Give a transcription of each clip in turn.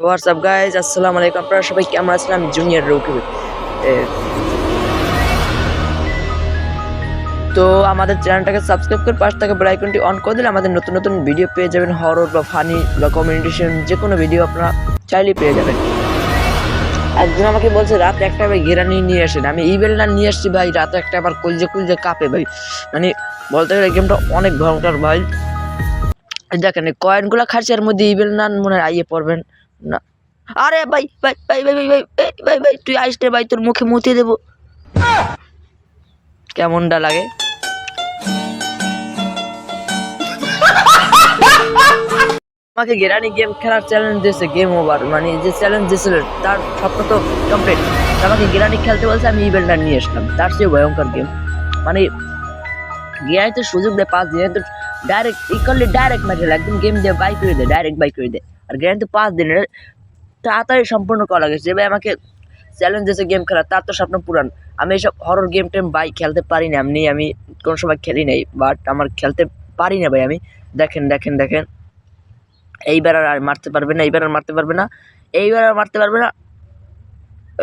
WhatsApp guys আসসালামু আলাইকুম আপনারা সবাই কেমন আছেন? আমি জুনিয়র রৌকি তো আমাদের চ্যানেলটাকে সাবস্ক্রাইব করে পাশ থেকে আইকনটি অন করে দিলে আমাদের নতুন নতুন ভিডিও পেয়ে যাবেন। হরর বা ফানি বা কমিউনিকেশন যে কোনো ভিডিও আপনারা চাইলেই পেয়ে যাবেন। একজন আমাকে বলছে, রাত একটা ভাই গেরানি নিয়ে আসেন। আমি ইবেল না নিয়ে আসছি ভাই, রাত একটা আবার কলজে কলজে কাঁপে ভাই। মানে বলতে গেলে গেমটা অনেক ভয়ঙ্কর ভাই। দেখেন কয়েনগুলো খাচ্ছি এর মধ্যে ইবেল না মনে হয় আইয়ে পড়বেন। না। আরে ভাই ভাই ভাই ভাই ভাই ভাই ভাই ভাই তুই আইস রে ভাই, তোর মুখে মুতে দেবো। কেমনটা লাগে? আমাকে গেরানি গেম খেলার চ্যালেঞ্জ দিয়েছে গেম ওভার মানে যে চ্যালেঞ্জ দিয়েছিল, তার স্বপ্ন তো কমপ্লিট আমাকে গেরানি খেলতে বলছে, আমি ইভেন্টটা নিয়ে আসলাম। তার চেয়ে ভয়ঙ্কর গেম মানে গিয়াই তো সুযোগ দেয়, পাঁচ দিনে তো ডাইরেক্ট ই করলে ডাইরেক্ট মাঠে একদম গেম দিয়ে বাই করে দেয় ডাইরেক্ট বাই করে দেয় আর গেম তো পাঁচ দিনের, তাড়াতাড়ি সম্পূর্ণ করা গেছে। ভাই আমাকে চ্যালেঞ্জ দিয়েছে গেম খেলা তার তো স্বপ্ন পুরান আমি এইসব হরর গেম টেম বাই খেলতে পারি না। এমনি আমি কোনো সময় খেলি নাই বাট আমার খেলতে পারি না ভাই আমি। দেখেন দেখেন দেখেন। এইবার আর মারতে পারবে না, এইবার আর মারতে পারবে না, এইবার আর মারতে পারবে না।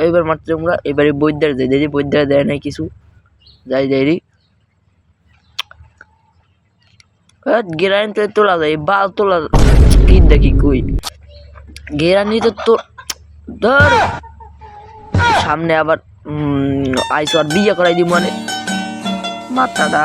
এইবার মারতে আমরা এবারে বৈদ্যার দেয় দেখি বৈদ্যার দেয় নাই কিছু। যাই যাই গেরানি তো তোলা যায় বাল তোলা কি দেখি কই। গেরানি তো ধর। সামনে আবার আইসো আর বিয়ে করাই দিব মানে। মাথাটা